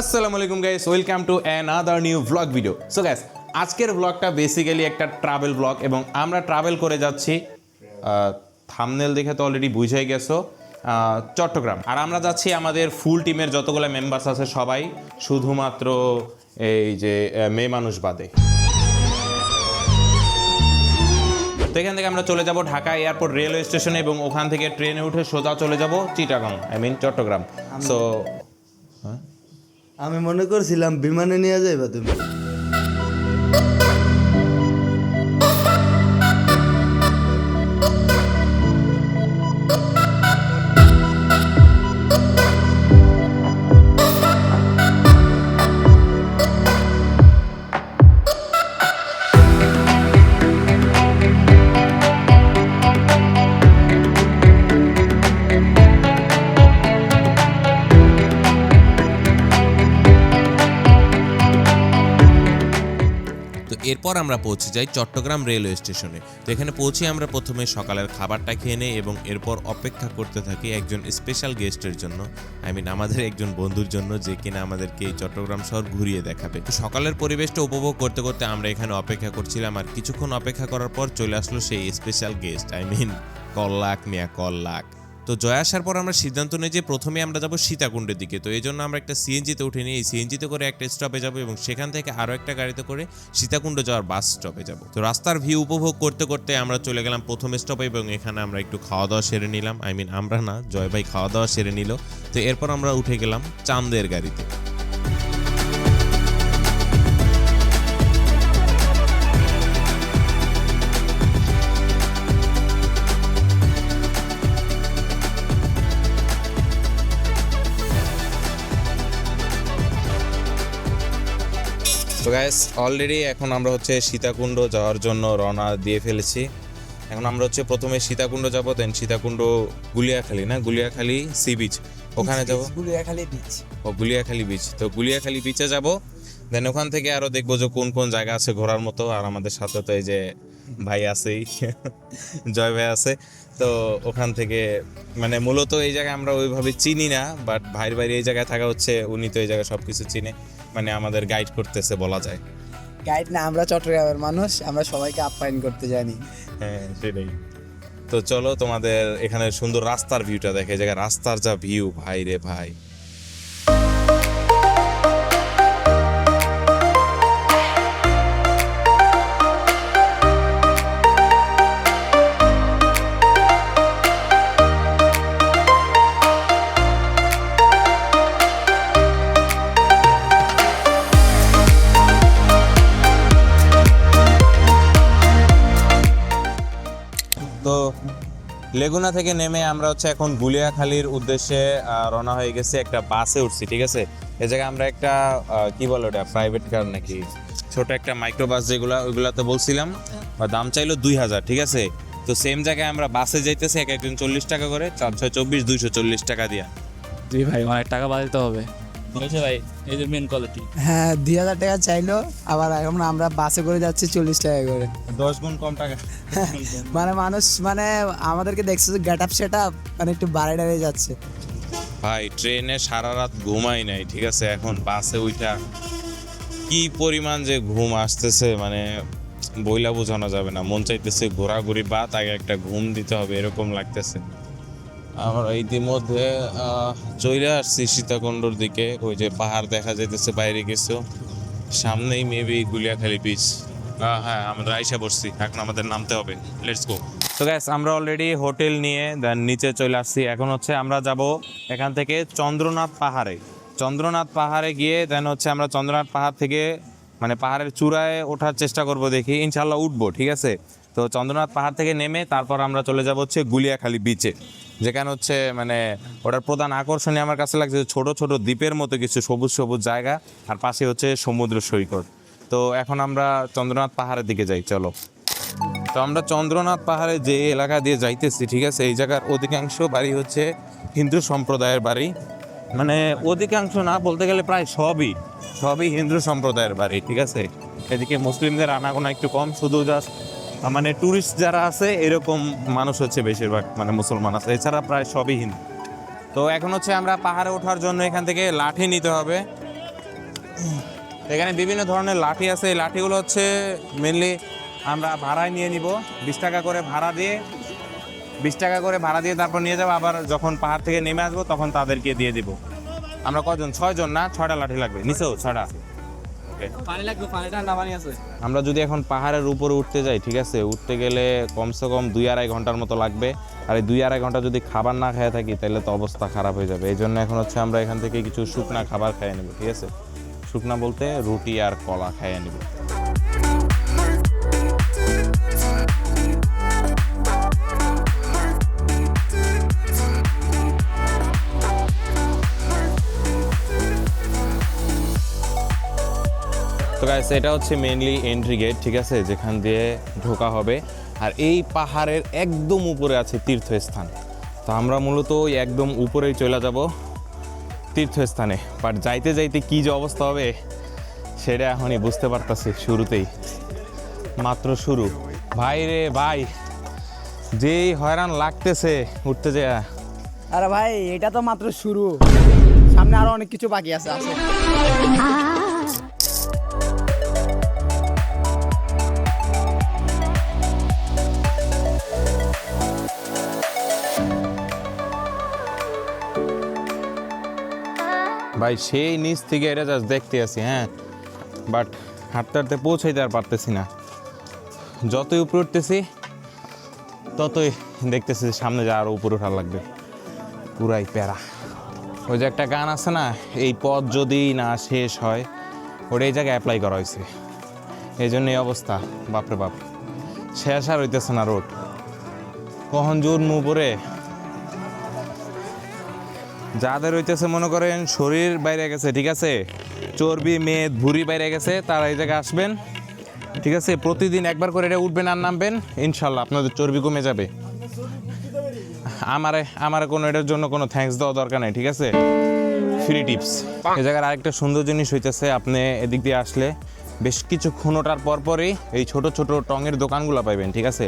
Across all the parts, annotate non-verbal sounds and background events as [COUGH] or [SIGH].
আসসালামু আলাইকুম guys welcome to another new blog video so guys আজকের ব্লগটা বেসিক্যালি একটা ট্রাভেল ব্লগ এবং আমরা ট্রাভেল করে যাচ্ছি থামনেল দেখে তো অলরেডি বুঝে গেছো চট্টগ্রাম। আর আমরা যাচ্ছি আমাদের ফুল টিমের যতগুলো মেম্বার্স আছে সবাই শুধুমাত্র এই যে মেয়ে মানুষ বাদে। তো এখান থেকে আমরা চলে যাব ঢাকা এয়ারপোর্ট রেলওয়ে স্টেশনে এবং ওখান থেকে ট্রেনে উঠে সোজা চলে যাব Chittagong I mean Chattogram. So আমি মনে করছিলাম বিমানে নিয়ে যাইবা তুমি। এরপর আমরা পৌঁছে যাই চট্টগ্রাম রেলওয়ে স্টেশনে। তো এখানে পৌঁছে আমরা প্রথমে সকালের খাবারটা খেয়ে নেই এবং এরপর অপেক্ষা করতে থাকি একজন স্পেশাল গেস্টের জন্য আই মিন আমাদের একজন বন্ধুর জন্য যে কিনা আমাদেরকে এই চট্টগ্রাম শহর ঘুরিয়ে দেখাবে। তো সকালের পরিবেশটা উপভোগ করতে করতে আমরা এখানে অপেক্ষা করছিলাম আর কিছুক্ষণ অপেক্ষা করার পর চলে আসলো সেই special guest I mean Kallak Mia, Kallak. তো জয় আসার পর আমরা সিদ্ধান্ত নিই যে প্রথমে আমরা যাব সীতাকুণ্ডের দিকে। তো এই জন্য আমরা একটা সিএনজিতে উঠে নিই এই সিএনজিতে করে একটা স্টপে যাব এবং সেখান থেকে আরও একটা গাড়িতে করে সীতাকুণ্ড যাওয়ার বাস স্টপে যাব। তো রাস্তার ভিউ উপভোগ করতে করতে আমরা চলে গেলাম প্রথম স্টপে এবং এখানে আমরা একটু খাওয়া দাওয়া সেরে নিলাম। আই মিন আমরা না, জয় ভাই খাওয়া দাওয়া সেরে নিল। তো এরপর আমরা উঠে গেলাম চান্দের গাড়িতে। তো গ্যাস অলরেডি এখন আমরা হচ্ছে সীতাকুণ্ড যাওয়ার জন্য রওনা দিয়ে ফেলেছি। এখন আমরা হচ্ছে প্রথমে সীতাকুণ্ড যাব দেন সীতাকুণ্ড গুলিয়াখালী না? গুলিয়াখালী সি বিচ ওখানে যাব। গুলিয়াখালী বিচ ও গুলিয়াখালী বিচ তো গুলিয়াখালী বিচে যাব। দেন ওখান থেকে আরও দেখব যে কোন কোন জায়গা আছে ঘোরার মতো। আর আমাদের সাথে তো এই যে ভাই আছেই। [LAUGHS] জয় ভাই আছে। তো ওখান থেকে মানে মূলত এই জায়গায় আমরা ওইভাবে চিনি না বাট ভাইয়ের বাইরে এই জায়গায় থাকা হচ্ছে উনি তো এই জায়গায় সব কিছু চিনে। মানে আমাদের গাইড করতেছে বলা যায়। গাইড না আমরা চট্টগ্রামের মানুষ আমরা সবাইকে আপ্যায়ন করতে জানি। হ্যাঁ সেটাই। তো চলো তোমাদের এখানে সুন্দর রাস্তার ভিউটা দেখে যে জায়গায় রাস্তার যা ভিউ ভাই রে ভাই। লেগুনা থেকে নেমে আমরা হচ্ছে এখন গুলিয়াখালীর উদ্দেশ্যে রওনা হয়ে গেছি একটা বাসে উঠছি, ঠিক আছে? এ জায়গায় আমরা একটা কি বলো ওটা প্রাইভেট কার নাকি? ছোট একটা মাইক্রো বাস যেগুলো, ওইগুলাতে বলছিলাম দাম চাইলো দুই হাজার, ঠিক আছে? তো সেম জায়গায় আমরা বাসে যাইতেছি, এক একজন চল্লিশ টাকা করে, চার ছয় চব্বিশ, দুইশো চল্লিশ টাকা দিয়া। জি ভাই, অনেক টাকা বাজাতে হবে। বলছে ভাই এই যে মেন কোয়ালিটি হ্যাঁ দুই হাজার টাকা চাইলো আবার এখন আমরা বাসে করে যাচ্ছি চল্লিশ টাকা করে। দশ গুণ কম টাকা। [LAUGHS] মানে মানুষ মানে আমাদেরকে দেখছে যে গেট আপ সেট আপ মানে একটু বাড়ে যাচ্ছে। ভাই ট্রেনে সারা রাত ঘুমাই নাই ঠিক আছে? এখন বাসে উইঠা কি পরিমাণ যে ঘুম আসতেছে মানে বইলা বোঝানো যাবে না। মন চাইতেছে ঘোরাঘুরি বা তাকে একটা ঘুম দিতে হবে এরকম লাগতেছে। আমরা ইতিমধ্যে চলে আসছি সীতাকুণ্ডর দিকে। ওই যে পাহাড় দেখা যাইতেছে বাইরে কিছু। সামনেই মেবি গুলিয়াখালী বিচ হ্যাঁ আমরা আইসা পড়ছি এখন আমাদের নামতে হবে। লেটস গো তো গ্যাস আমরা অলরেডি হোটেল নিয়ে দেন নিচে চলে আসছি। এখন হচ্ছে আমরা যাব এখান থেকে চন্দ্রনাথ পাহাড়ে। চন্দ্রনাথ পাহাড়ে গিয়ে দেন হচ্ছে আমরা চন্দ্রনাথ পাহাড় থেকে মানে পাহাড়ের চূড়ায় ওঠার চেষ্টা করব দেখি। ইনশাল্লাহ উঠবো, ঠিক আছে? তো চন্দ্রনাথ পাহাড় থেকে নেমে তারপর আমরা চলে যাব হচ্ছে গুলিয়াখালী বিচে যেখানে হচ্ছে মানে ওটার প্রধান আকর্ষণই আমার কাছে লাগছে ছোট ছোট দ্বীপের মতো কিছু সবুজ সবুজ জায়গা, আর পাশে হচ্ছে সমুদ্র সৈকত। তো এখন আমরা চন্দ্রনাথ পাহাড়ের দিকে যাই, চলো। তো আমরা চন্দ্রনাথ পাহাড়ে যে এলাকা দিয়ে যাইতেছি, ঠিক আছে, এই জায়গার অধিকাংশ বাড়ি হচ্ছে হিন্দু সম্প্রদায়ের বাড়ি। মানে অধিকাংশ না বলতে গেলে প্রায় সবই সবই হিন্দু সম্প্রদায়ের বাড়ি, ঠিক আছে? এদিকে মুসলিমদের আনাগোনা একটু কম, শুধু জাস্ট মানে টুরিস্ট যারা আছে, এরকম মানুষ হচ্ছে বেশিরভাগ মানে মুসলমান আছে। এছাড়া প্রায় সবই হিন্দু। তো এখন হচ্ছে আমরা পাহাড়ে ওঠার জন্য এখান থেকে লাঠি নিতে হবে। এখানে বিভিন্ন ধরনের লাঠি আছে। এই লাঠিগুলো হচ্ছে মেনলি আমরা ভাড়ায় নিয়ে নিব। বিশ টাকা করে ভাড়া দিয়ে, বিশ টাকা করে ভাড়া দিয়ে তারপর নিয়ে যাব। আবার যখন পাহাড় থেকে নেমে আসব, তখন তাদেরকে দিয়ে দিব। আমরা কজন? ছয়জন না? ছয়টা লাঠি লাগবে। নিচেও ছয়টা পানি লাগবে পানি ঠান্ডা পানি আছে। আমরা যদি এখন পাহাড়ের উপরে উঠতে যাই ঠিক আছে? উঠতে গেলে কমসে কম দুই আড়াই ঘণ্টার মতো লাগবে। আর এই দুই আড়াই ঘণ্টা যদি খাবার না খেয়ে থাকি তাহলে তো অবস্থা খারাপ হয়ে যাবে। এই জন্য এখন হচ্ছে আমরা এখান থেকে কিছু শুকনা খাবার খেয়ে নেব ঠিক আছে? শুকনা বলতে রুটি আর কলা খেয়ে নেব। তো গাইস এটা হচ্ছে মেইনলি এন্ট্রি গেট ঠিক আছে? যেখান দিয়ে ঢোকা হবে। আর এই পাহাড়ের একদম উপরে আছে তীর্থস্থান। তো আমরা মূলত ওই একদম উপরেই চলে যাব তীর্থস্থানে। বাট যাইতে যাইতে কি যে অবস্থা হবে সেটা এখনই বুঝতে পারতাছি শুরুতেই। মাত্র শুরু। ভাই রে ভাই যেই হয়রান লাগতেছে উঠতে যায়। আরে ভাই এটা তো মাত্র শুরু। সামনে আরও অনেক কিছু বাকি আছে আছে। ভাই, সেই নিচ থেকে এটা জাস্ট দেখতে আছি হ্যাঁ? বাট হাঁটতে হাঁটতে পৌঁছাইতে আর পারতেছি না। যতই উপরে উঠতেছি, ততই দেখতেছি সামনে যা আরও উপরে ওঠা লাগবে। পুরাই প্যারা। ওই যে একটা গান আছে না, এই পথ যদি না শেষ হয়, ওটা এই জায়গায় অ্যাপ্লাই করা হয়েছে। এই জন্য এই অবস্থা, বাপরে বাপ। শেষ আর হইতেছে না রোড কখন জোর মু উপরে যাদের হইতেছে, মনে করেন, শরীর বাইরে গেছে, ঠিক আছে? চর্বি, মেদ, ভুঁড়ি বাইরে গেছে, তারা এই জায়গায় আসবেন, ঠিক আছে? প্রতিদিন একবার করে এটা উঠবেন আর নামবেন, ইনশাল্লাহ আপনাদের চর্বি কমে যাবে। আমারে, আমার কোনো এটার জন্য কোনো থ্যাঙ্কস দেওয়া দরকার নেই, ঠিক আছে? ফ্রি টিপস এই জায়গার আরেকটা সুন্দর জিনিস হইতেছে, আপনি এদিক দিয়ে আসলে বেশ কিছুক্ষণ ওঠার পরপরই এই ছোট ছোট টঙের দোকানগুলো পাইবেন, ঠিক আছে?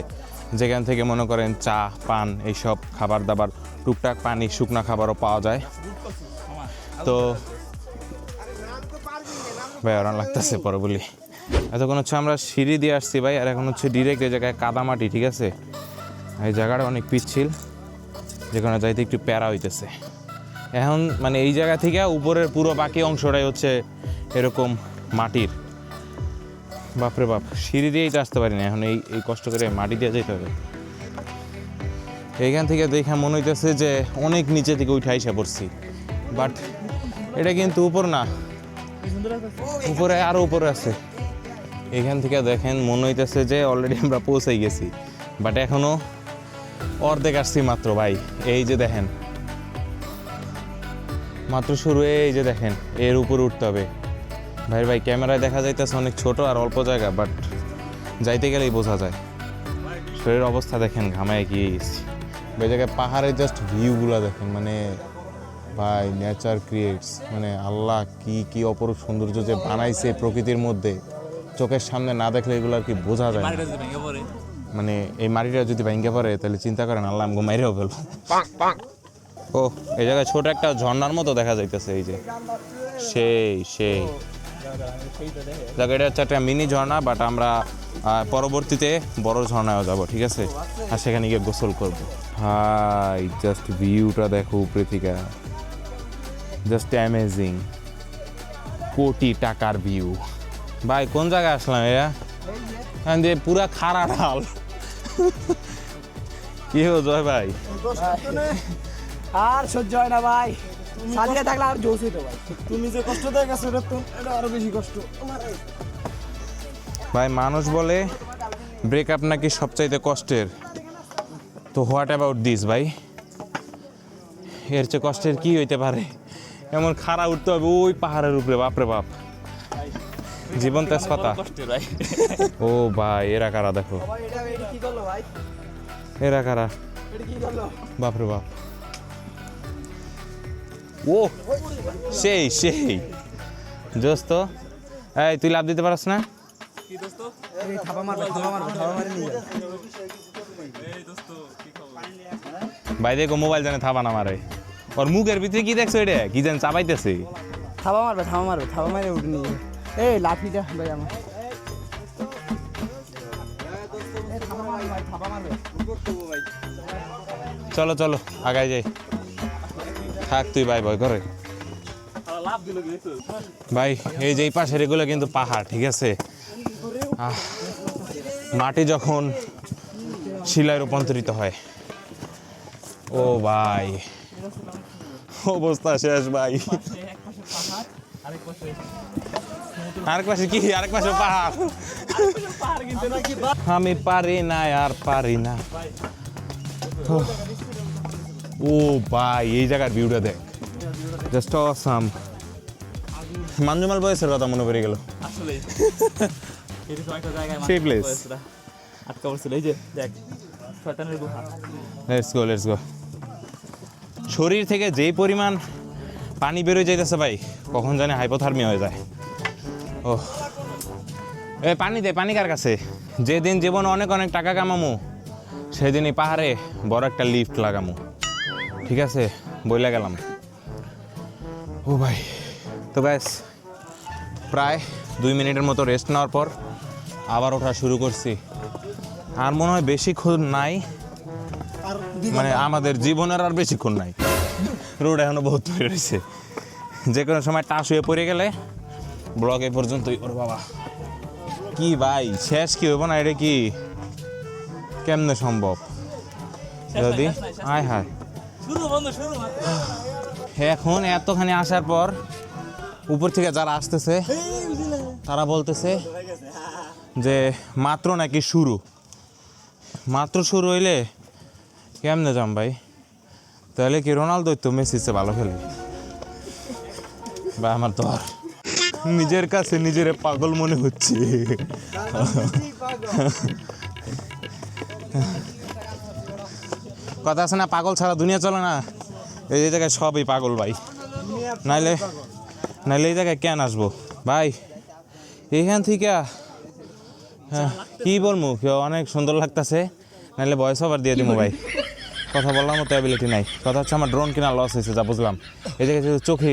যেখান থেকে মনে করেন চা, পান, এইসব খাবার দাবার টুকটাক পানি শুকনো খাবারও পাওয়া যায়। তো ভাই আরাম লাগতেছে পরে বলি এতক্ষণ হচ্ছে আমরা সিঁড়ি দিয়ে আসছি ভাই, আর এখন হচ্ছে ডিরেক্ট এই জায়গায় কাদামাটি, ঠিক আছে? এই জায়গাটা অনেক পিচ্ছিল, যেখানে যাইতে একটু প্যারা হইতেছে। এখন মানে এই জায়গা থেকে উপরের পুরো বাকি অংশটাই হচ্ছে এরকম মাটির। বাপরে বাপ, সিঁড়ি দিয়েই তো আসতে পারি না এখন এই এই কষ্ট করে মাটি দিয়ে যেতে হবে। এইখান থেকে দেখে মনে হইতেছে যে অনেক নিচে থেকে উঠে আইসা পড়ছি। বাট এটা কিন্তু উপর না। উপরে আরও উপরে আছে। এখান থেকে দেখেন মনে হইতেছে যে অলরেডি আমরা পৌঁছে গেছি। বাট এখনও অর্ধেক আসছি মাত্র ভাই। এই যে দেখেন। মাত্র শুরু এই যে দেখেন, এর উপরে উঠতে হবে। ভাই ভাই, ক্যামেরায় দেখা যাইতেছে অনেক ছোট আর অল্প জায়গা বাট যাইতে গেলেই বোঝা যায়। শরীরের অবস্থা দেখেন, ঘামায় গিয়ে গেছি। ওই জায়গায় পাহাড়ের জাস্ট ভিউগুলো দেখেন মানে ভাই নেচার ক্রিয়েটস মানে আল্লাহ কি কি অপরূপ সৌন্দর্য যে বানাইছে প্রকৃতির মধ্যে চোখের সামনে না দেখলে এগুলো আর কি বোঝা যায় মানে এই মাটিটা যদি ভেঙে পড়ে তাহলে চিন্তা করেন আল্লাহ আমাকে মাইরেও ফেলব। ও এই জায়গায় ছোট একটা ঝর্ণার মতো দেখা যাইতেছে এই যে। সেই সেই। দেখো এটা হচ্ছে একটা মিনি ঝর্ণা বাট আমরা পরবর্তীতে বড় ঝর্ণায় যাব ঠিক আছে? আর সেখানে গিয়ে গোসল করব। হাই জাস্ট ভিউটা দেখো উপরে থেকে। জাস্ট অ্যামেজিং কোটি টাকার ভিউ ভাই কোন জায়গায় আসলাম এরা? এখান দিয়ে পুরা খারা ঢাল। কি হো জয় ভাই? আর সহ্য হয় না ভাই। সাজিয়ে থাকলে আর জোশ হইতো ভাই। তুমি যে কষ্ট দেয় গেছো এটা তো এটা আরও বেশি কষ্ট। ভাই মানুষ বলে ব্রেকআপ নাকি সবচাইতে কষ্টের? তো হোয়াট অ্যাবাউট দিস ভাই? এর চেয়ে কষ্টের কি হইতে পারে? এমন খাড়া উঠতে হবে ওই পাহাড়ের উপরে বাপরে বাপ। জীবন তেজপাতা। ও ভাই এরা কারা দেখো। এরা কারা? বাপরে বাপ। ও সেই সেই। দোস্ত এই তুই লাভ দিতে পারস না এই থাপা মারবে থাপা মারবে থাপা মারি নিয়ে যাবে ভাই দেখো মোবাইল জানে থাবা না মারে। ওর মুখের ভিতরে কি দেখছ এটা? কি জান চাবাইতেছে? থাবা মারবে থাবা মারবে থাবা মারে উঠে নিয়ে যাবে। এই লাঠিটা ভাই আমার। চলো চলো আগাই যাই। থাক তুই ভাই ভয় করে। ভাই এই যে এই পাশের এগুলো কিন্তু পাহাড় ঠিক আছে? মাটি যখন শিলায় রূপান্তরিত হয় ও ভাই। অবস্থা শেষ ভাই। আরেক পাশে কি? আরেক পাশে পাহাড়। আমি পারি না আর পারি না। ও ভাই এই জায়গার ভিউটা দেখ। জাস্ট অসাম মাঞ্জুমাল বয়সের কথা মনে পড়ে গেল। আসলে সেই place. আটকা পড়ছিল। এই যে দেখ শয়তানের গুহা। লেটস গো লেটস গো শরীর থেকে যেই পরিমাণ পানি বেরোয় যাইতেছে ভাই, কখন জানি হাইপোথার্মি হয়ে যায়। ও এ, পানি দে, পানি কার কাছে? যেদিন জীবনে অনেক অনেক টাকা কামামু, সেদিনই পাহাড়ে বড় একটা লিফট লাগামু। ঠিক আছে? বইলা গেলাম। ও ভাই, তো ব্যাস প্রায় দুই মিনিটের মতো রেস্ট নেওয়ার পর আবার ওঠা শুরু করছি। আর মনে হয় বেশিক্ষণ নাই মানে আমাদের জীবনের আর বেশিক্ষণ নাই। রোড এখনও বহুত পড়ে রয়েছে। যে কোনো সময় টাস হয়ে পড়ে গেলে ব্লগ এ পর্যন্তই। ওর বাবা। কি ভাই শেষ কি হইব না? এটা কি? কেমনে সম্ভব? যদি আয় হায়। এখন এতখানি আসার পর উপর থেকে যারা আসতেছে তারা বলতেছে যে মাত্র নাকি শুরু? মাত্র শুরু হইলে কেমনে যাম ভাই? তাহলে কি রোনালদো তো মেসিসে ভালো খেলে? বা আমার তো আর নিজের কাছে নিজের পাগল মনে হচ্ছে। কথা আছে না পাগল ছাড়া দুনিয়া চলে না? এই জায়গায় সবই পাগল ভাই। নাইলে নাইলে এই জায়গায় কেন আসব? ভাই এইখান থেকে হ্যাঁ, কি বলব? অনেক সুন্দর লাগতেছে। নাইলে বয়স ওভার দিয়ে দিব ভাই। কথা বলার মতো অ্যাবিলিটি নাই। কথা হচ্ছে আমার ড্রোন কিনা লস হয়েছে যা বুঝলাম। এই জায়গায় শুধু চোখে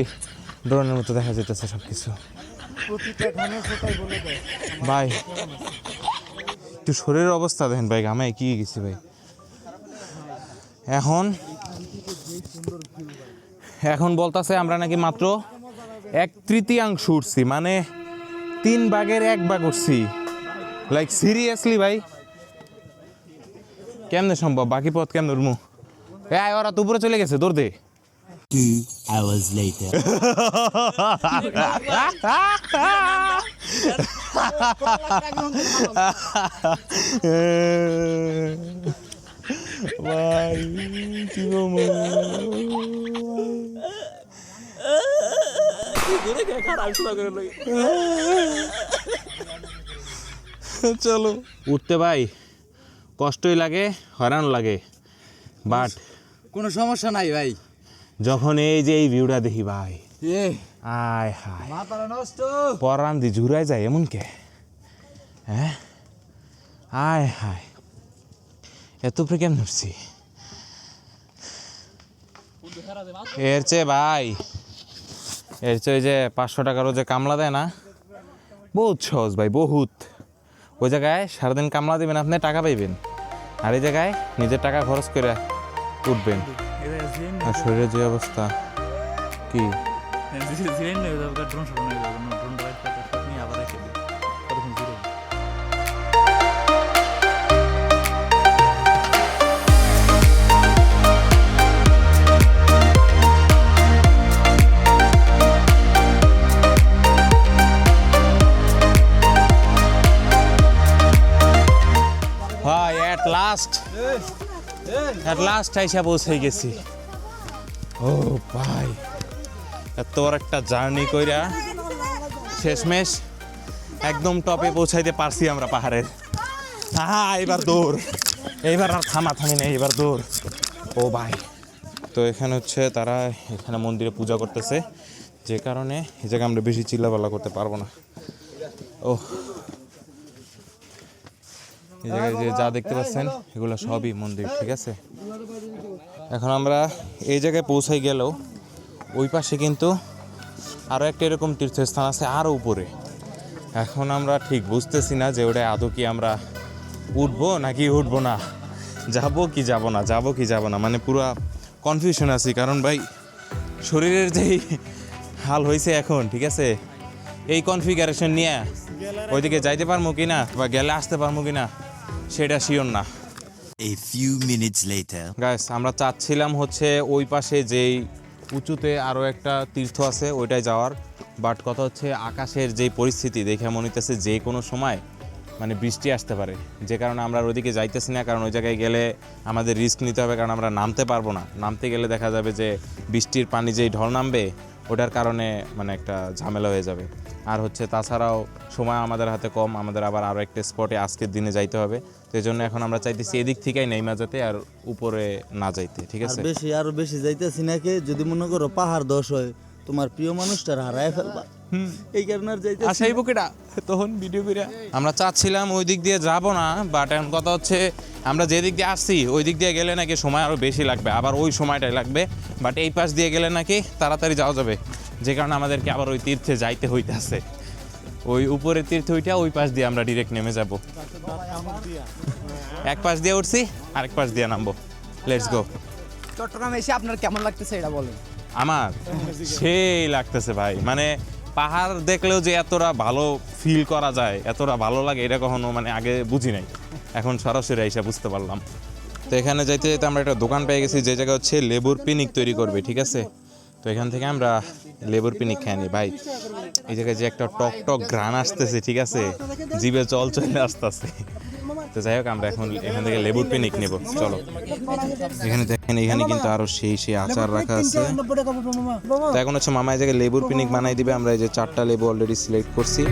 ড্রোনের মতো দেখা যেতেছে সব কিছু ভাই একটু শরীরের অবস্থা দেখেন ভাই ঘামে কি গেছি ভাই। এখন এখন বলতাছে আমরা নাকি মাত্র এক তৃতীয়াংশ উঠছি মানে তিন ভাগের এক ভাগ উঠছি। লাইক সিরিয়াসলি ভাই? কেমনে সম্ভব? বাকি পথ কেমনে উঠমু এ আয় ওরা তো উপরে চলে গেছে দৌড় দে। চলো। উঠতে ভাই কষ্টই লাগে হয়রান লাগে। বাট কোনো সমস্যা নাই ভাই। যখন এই যে এই ভিউটা দেখি ভাই আয় হায়। মাথাটা নষ্ট। পরান দি ঝুরাই যায় এমন কে? হ্যাঁ? আয় হায়। এত উপরে কেমন উঠছি? এর চেয়ে ভাই এর চেয়ে যে পাঁচশো টাকারও যে কামলা দেয় না? বহুত সহজ ভাই বহুত। ওই জায়গায় সারাদিন কামলা দিবেন আপনি টাকা পাইবেন। আর এই জায়গায় নিজের টাকা খরচ করে উঠবেন। আর শরীরের যে অবস্থা কি? অ্যাট লাস্ট আইসা পৌঁছে গেছি। ও ভাই বড় একটা জার্নি কইরা শেষমেশ একদম টপে পৌঁছাইতে পারছি আমরা পাহাড়ের। হ্যাঁ এবার দৌড়। এইবার আর থামা থামি নেই, এবার দৌড়। ও ভাই, তো এখানে হচ্ছে তারা এখানে মন্দিরে পূজা করতেছে। যে কারণে এই জায়গায় আমরা বেশি চিল্লাপাল্লা করতে পারব না। ও যে যা দেখতে পাচ্ছেন, এগুলো সবই মন্দির, ঠিক আছে? এখন আমরা এই জায়গায় পৌঁছাই গেলেও ওই পাশে কিন্তু আরও একটা এরকম তীর্থস্থান আছে আরও উপরে। এখন আমরা ঠিক বুঝতেছি না যে ওটা আদৌ কি আমরা উঠবো নাকি উঠবো না। যাব কি যাব না, যাব কি যাব না মানে পুরো কনফিউশন আছি। কারণ ভাই, শরীরের যেই হাল হয়েছে এখন, ঠিক আছে? এই কনফিগারেশন নিয়ে ওইদিকে যাইতে পারব কি না বা গেলে আসতে পারব কি না সেটা শিওর না। A few minutes later. Guys আমরা চাচ্ছিলাম হচ্ছে ওই পাশে যেই উঁচুতে আরও একটা তীর্থ আছে ওইটাই যাওয়ার। বাট কথা হচ্ছে আকাশের যেই পরিস্থিতি দেখে মনে হইতেছে যে কোনো সময় মানে বৃষ্টি আসতে পারে। যে কারণে আমরা ওইদিকে যাইতেছি না কারণ ওই জায়গায় গেলে আমাদের রিস্ক নিতে হবে কারণ আমরা নামতে পারব না। নামতে গেলে দেখা যাবে যে বৃষ্টির পানি যেই ঢল নামবে ওটার কারণে মানে একটা ঝামেলা হয়ে যাবে। আর হচ্ছে তাছাড়াও সময় আমাদের হাতে কম আমাদের আবার আরও একটা স্পটে আজকের দিনে যাইতে হবে। তো এই জন্য এখন আমরা চাইতেছি এদিক থেকেই নেইমা যেতে আর উপরে না যাইতে ঠিক আছে? বেশি আরও বেশি যাইতেছি নাকি যদি মনে করো পাহাড় দশ হয় তোমার প্রিয় মানুষটার হারায় ফেলবা। এই কারণে যাইতে আসাই বুকেটা তখন ভিডিও করে আমরা চাচ্ছিলাম ওই দিক দিয়ে যাব না বাট এখন কথা হচ্ছে আমরা যে দিক দিয়ে আসছি ওই দিক দিয়ে গেলে নাকি সময় আরও বেশি লাগবে আবার ওই সময়টাই লাগবে বাট এই পাশ দিয়ে গেলে নাকি তাড়াতাড়ি যাওয়া যাবে। যে কারণে আমাদেরকে আবার ওই তীর্থে যাইতে হইতেছে। ওই উপরের তীর্থ ওইটা ওই পাশ দিয়ে আমরা ডিরেক্ট নেমে যাব। এক পাশ দিয়ে উঠছি আরেক পাশ দিয়ে নামবো। লেটস গো চট্টগ্রামে এসে আপনার কেমন লাগতেছে এটা বলেন? আমার? সেই লাগতেছে ভাই। মানে পাহাড় দেখলেও যে এতটা ভালো ফিল করা যায় এতটা ভালো লাগে এটা কখনো মানে আগে বুঝি নাই। এখন সরাসরি এসে বুঝতে পারলাম। তো এখানে যাইতে যাইতে আমরা একটা দোকান পেয়ে গেছি যে জায়গা হচ্ছে লেবুর পিনিক তৈরি করবে ঠিক আছে? তো এখান থেকে আমরা লেবুর পিনিক খেয়ে নিই ভাই। এই জায়গায় যে একটা টক টক ঘ্রাণ আসতেছে, ঠিক আছে? জিভে জল চলে আসতেছে। তো যাই হোক, আমরা এখন এখান থেকে লেবুর পিনিক নেব। চলো। এখানে দেখেন, এখানে কিন্তু আরও সেই সেই আচার রাখা আছে। এখন হচ্ছে মামা এই জায়গায় লেবুর পিনিক বানাই দিবে। আমরা এই যে চারটা লেবু অলরেডি সিলেক্ট করছি।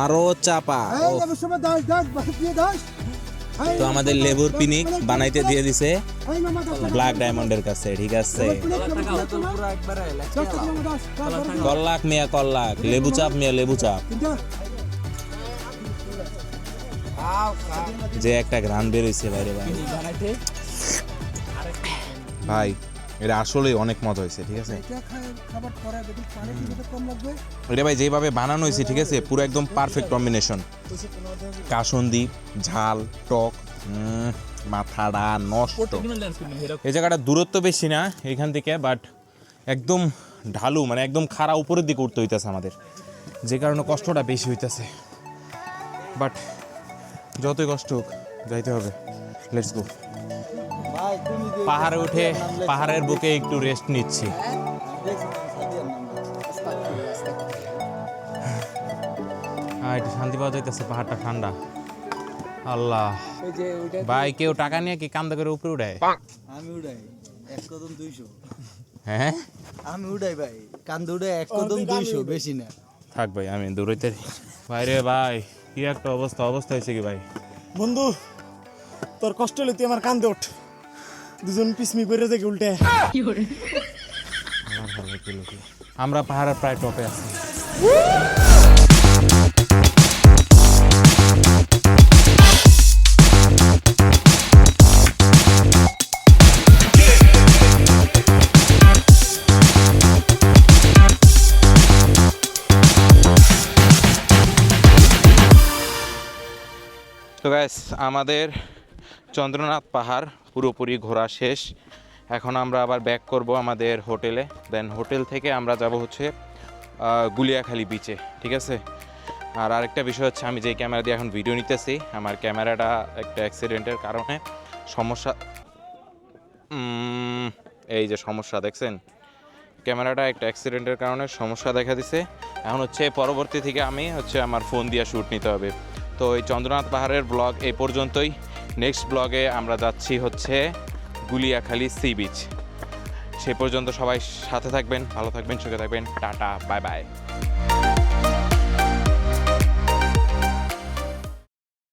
মারো চাপা। তো আমাদের লেবুর পিনিক বানাইতে দিয়ে দিছে। ব্ল্যাক ডায়মন্ডের কাছে ঠিক আছে। কল্লাক মিয়া কল্লাক। লেবু চাপ মিয়া লেবু চাপ। যে একটা ঘ্রাণ বেরোইছে বাইরে ভাই। ভাই এটা আসলেই অনেক মজা হয়েছে ঠিক আছে? এটা ভাই যেভাবে বানানো হয়েছে ঠিক আছে পুরো একদম পারফেক্ট কম্বিনেশন কাসন্দি ঝাল টক মাথাটা নষ্ট। এই জায়গাটা দূরত্ব বেশি না এখান থেকে বাট একদম ঢালু মানে একদম খাড়া উপরের দিকে উঠতে হইতেছে আমাদের। যে কারণে কষ্টটা বেশি হইতেছে। বাট যতই কষ্ট হোক যাইতে হবে। লেটস গো পাহাড়ে উঠে পাহাড়ের বুকে একটু রেস্ট নিচ্ছি। একটু শান্তি পাওয়া যাইতেছে পাহাড়টা ঠান্ডা। আল্লাহ। ওই যে ওইটা ভাই কেউ টাকা নিয়ে কি কান্দা করে উপরে উঠায়? আমি উড়াই এক কদম দুইশো। হ্যাঁ? আমি উড়াই ভাই কান্দ উড়াই এক কদম দুইশো বেশি না। থাক ভাই আমি দৌড়াইতে ভাই রে ভাই কি একটা অবস্থা অবস্থা হয়েছে কি ভাই? বন্ধু তোর কষ্ট হলে তুই আমার কান্দে ওঠ। দুজন পিসমি করে দেখে উল্টে। আমরা পাহাড়ের প্রায় টপে আছি। তো গ্যাস আমাদের চন্দ্রনাথ পাহাড় পুরোপুরি ঘোরা শেষ। এখন আমরা আবার ব্যাক করব আমাদের হোটেলে। দেন হোটেল থেকে আমরা যাব হচ্ছে গুলিয়াখালী বিচে ঠিক আছে? আর আরেকটা বিষয় হচ্ছে, আমি যে ক্যামেরা দিয়ে এখন ভিডিও নিতেছি, আমার ক্যামেরাটা একটা অ্যাক্সিডেন্টের কারণে সমস্যা এই যে সমস্যা দেখছেন? ক্যামেরাটা একটা অ্যাক্সিডেন্টের কারণে সমস্যা দেখা দিছে। এখন হচ্ছে পরবর্তী থেকে আমি হচ্ছে আমার ফোন দিয়ে শ্যুট নিতে হবে। তো এই চন্দ্রনাথ পাহাড়ের ব্লগ এই পর্যন্তই। নেক্সট ব্লগে আমরা যাচ্ছি হচ্ছে গুলিয়াখালী সি বিচ সে পর্যন্ত সবাই সাথে থাকবেন, ভালো থাকবেন, সুখে থাকবেন। Tata bye bye